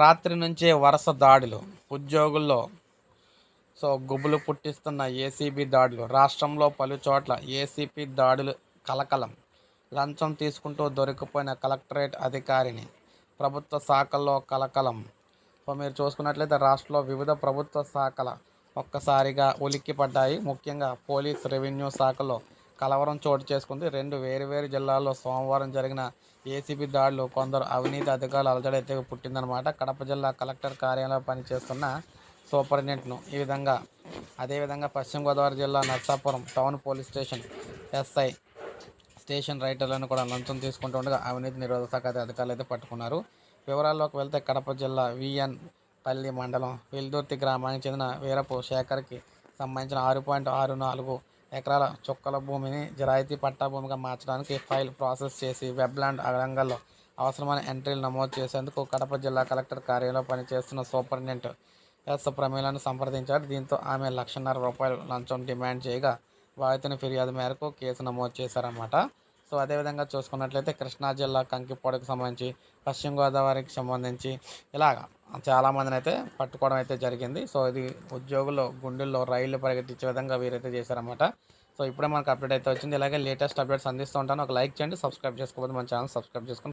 రాత్రి నుంచే వరుస దాడులు ఉద్యోగుల్లో. సో గుబులు పుట్టిస్తున్న ఏసీబీ దాడులు రాష్ట్రంలో పలు చోట్ల ఏసీపీ దాడులు కలకలం. లంచం తీసుకుంటూ దొరికిపోయిన కలెక్టరేట్ అధికారిని ప్రభుత్వ శాఖల్లో కలకలం. సో మీరు చూసుకున్నట్లయితే రాష్ట్రంలో వివిధ ప్రభుత్వ శాఖల ఒక్కసారిగా ఉలిక్కిపడ్డాయి. ముఖ్యంగా పోలీస్ రెవెన్యూ శాఖలో కలవరం చోటు చేసుకుంది. రెండు వేరువేరు జిల్లాల్లో సోమవారం జరిగిన ఏసీబీ దాడులు కొందరు అవినీతి అధికారులు అలజడైతే పుట్టిందనమాట. కడప జిల్లా కలెక్టర్ కార్యాలయంలో పనిచేస్తున్న సూపరింటెండెంట్ను ఈ విధంగా అదేవిధంగా పశ్చిమ గోదావరి జిల్లా Narsapuram town police station SI station రైటర్లను కూడా లంచం తీసుకుంటుండగా అవినీతి నిరోధక శాఖ అధికారులు అయితే పట్టుకున్నారు. వివరాల్లోకి వెళ్తే కడప జిల్లా విఎన్ పల్లి మండలం వెల్దుర్తి గ్రామానికి చెందిన వీరపు శేఖర్కి సంబంధించిన ఆరు పాయింట్ ఆరు నాలుగు ఎకరాల చుక్కల భూమిని జరాయితీ పట్టా భూమిగా మార్చడానికి ఫైల్ ప్రాసెస్ చేసి వెబ్లాండ్ రంగంలో అవసరమైన ఎంట్రీలు నమోదు చేసేందుకు కడప జిల్లా కలెక్టర్ కార్యాలయంలో పనిచేస్తున్న సూపరింటెండెంట్ ఎస్. ప్రమీలను సంప్రదించారు. దీంతో ఆమె లక్షన్నర రూపాయలు లంచం డిమాండ్ చేయగా బాధితుని ఫిర్యాదు మేరకు కేసు నమోదు చేశారన్నమాట. సో అదేవిధంగా చూసుకున్నట్లయితే కృష్ణా జిల్లా కంకిపోడకు సంబంధించి పశ్చిమ గోదావరికి సంబంధించి ఇలాగ చాలామందిని అయితే పట్టుకోవడం అయితే జరిగింది. సో ఇది ఉద్యోగులు గుండెల్లో రైళ్ళు పరిగెత్తించే విధంగా వీరైతే చేశారన్నమాట. సో ఇప్పుడే మనకు అప్డేట్ అయితే వచ్చింది. ఇలాగే లేటెస్ట్ అప్డేట్స్ అందిస్తూ ఉంటాను. ఒక లైక్ చేయండి సబ్స్క్రైబ్ చేసుకోకపోతే మన ఛానల్ సబ్స్క్రైబ్ చేసుకుని